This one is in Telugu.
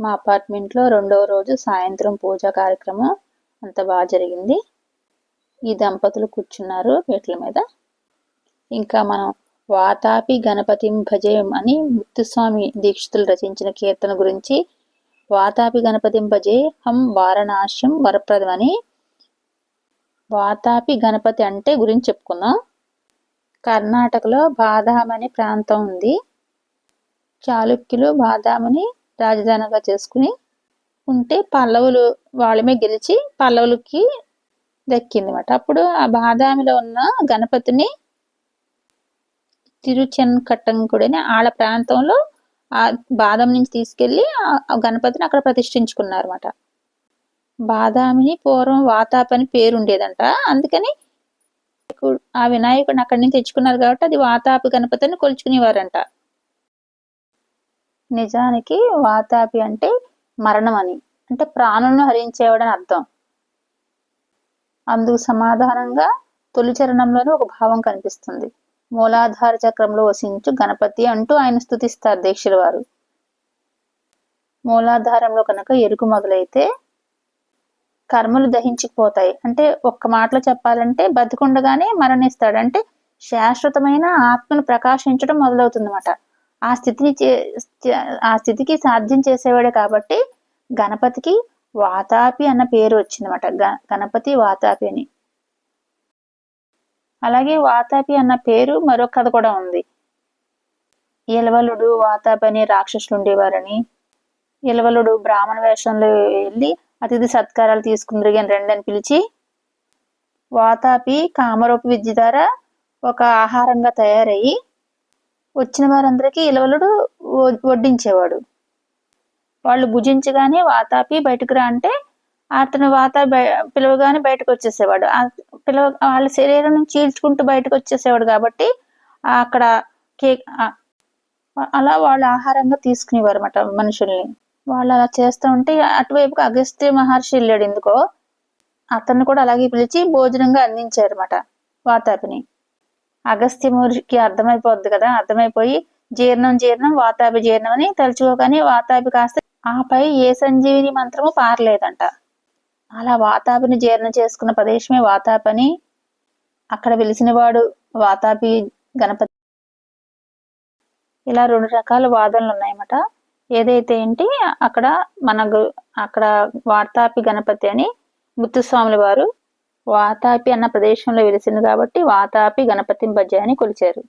మా అపార్ట్మెంట్లో రెండవ రోజు సాయంత్రం పూజా కార్యక్రమం అంత బాగా జరిగింది. ఈ దంపతులు కూర్చున్నారు పీటల మీద. ఇంకా మనం వాతాపి గణపతి భజయం అని ముత్తుస్వామి దీక్షితులు రచించిన కీర్తన గురించి వాతాపి గణపతిం భజే హం వారణాశ్యం వరప్రదం అని వాతాపి గణపతి అంటే గురించి చెప్పుకుందాం. కర్ణాటకలో బాదాం అనే ప్రాంతం ఉంది. చాళుక్యులు బాదాముని రాజధానిగా చేసుకుని ఉంటే పల్లవులు వాళ్ళమే గెలిచి పల్లవులకి దక్కిందన్నమాట. అప్పుడు ఆ బాదామిలో ఉన్న గణపతిని తిరుచెన్కట్టంకుడని ఆళ్ళ ప్రాంతంలో ఆ బాదం నుంచి తీసుకెళ్ళి ఆ గణపతిని అక్కడ ప్రతిష్ఠించుకున్నారు అనమాట బాదామిని పూర్వం వాతాప్ అని పేరు ఉండేదంట. అందుకని ఆ వినాయకుడిని అక్కడి నుంచి తెచ్చుకున్నారు కాబట్టి అది వాతాపి గణపతిని కొలుచుకునేవారంట. నిజానికి వాతాపి అంటే మరణం అని అంటే ప్రాణులను హరించేవాడని అర్థం. అందుకు సమాధానంగా తొలి చరణంలోనే ఒక భావం కనిపిస్తుంది. మూలాధార చక్రంలో వసించు గణపతి అంటూ ఆయన స్థుతిస్తారు దీక్షల వారు. మూలాధారంలో కనుక ఎరుకు మొదలైతే కర్మలు దహించిపోతాయి. అంటే ఒక్క మాటలో చెప్పాలంటే బతికుండగానే మరణిస్తాడు. అంటే శాశ్వతమైన ఆత్మను ప్రకాశించడం మొదలవుతుందన్నమాట. ఆ స్థితిని ఆ స్థితికి సాధ్యం చేసేవాడే కాబట్టి గణపతికి వాతాపి అన్న పేరు వచ్చిందన్నమాట. గణపతి వాతాపి అని. అలాగే వాతాపి అన్న పేరు మరొక కథ కూడా ఉంది. ఇలవలుడు వాతాపి అనే రాక్షసులు ఉండేవారని. ఇలవలుడు బ్రాహ్మణ వేషంలో వెళ్ళి అతిథి సత్కారాలు తీసుకుందరు కానీ రండి అని పిలిచి వాతాపి కామరూప విద్య ద్వారా ఒక ఆహారంగా తయారయ్యి వచ్చిన వారందరికీ ఇలవలుడు వడ్డించేవాడు. వాళ్ళు భుజించగానే వాతాపి బయటకు రా అంటే అతను వాత పిలవగానే బయటకు వచ్చేసేవాడు పిలవ వాళ్ళ శరీరం నుంచి చీల్చుకుంటూ బయటకు వచ్చేసేవాడు కాబట్టి అక్కడ కేక్ అలా వాళ్ళు ఆహారంగా తీసుకునేవారు అనమాట మనుషుల్ని. వాళ్ళు అలా చేస్తూ ఉంటే అటువైపుకి అగస్త్య మహర్షి వెళ్ళాడు ఎందుకో. అతన్ని కూడా అలాగే పిలిచి భోజనంగా అందించారు అనమాట వాతాపిని. అగస్త్యమూరికి అర్థమైపోద్ది కదా అర్థమైపోయి జీర్ణం జీర్ణం వాతాపి జీర్ణం అని తలుచుకోగానే వాతాపి కాస్త ఆపై ఏ సంజీవిని మంత్రము పారలేదంట. అలా వాతాపిని జీర్ణం చేసుకున్న ప్రదేశమే వాతాపని. అక్కడ వెలిసినవాడు వాతాపి గణపతి. ఇలా రెండు రకాల వాదనలు ఉన్నాయన్నమాట. ఏదైతే ఏంటి అక్కడ మన అక్కడ వాతాపి గణపతి అని ముత్తుస్వాముల వారు వాతాపి అన్న ప్రదేశంలో వెలిసింది కాబట్టి వాతాపి గణపతి భజ అని కొలిచారు.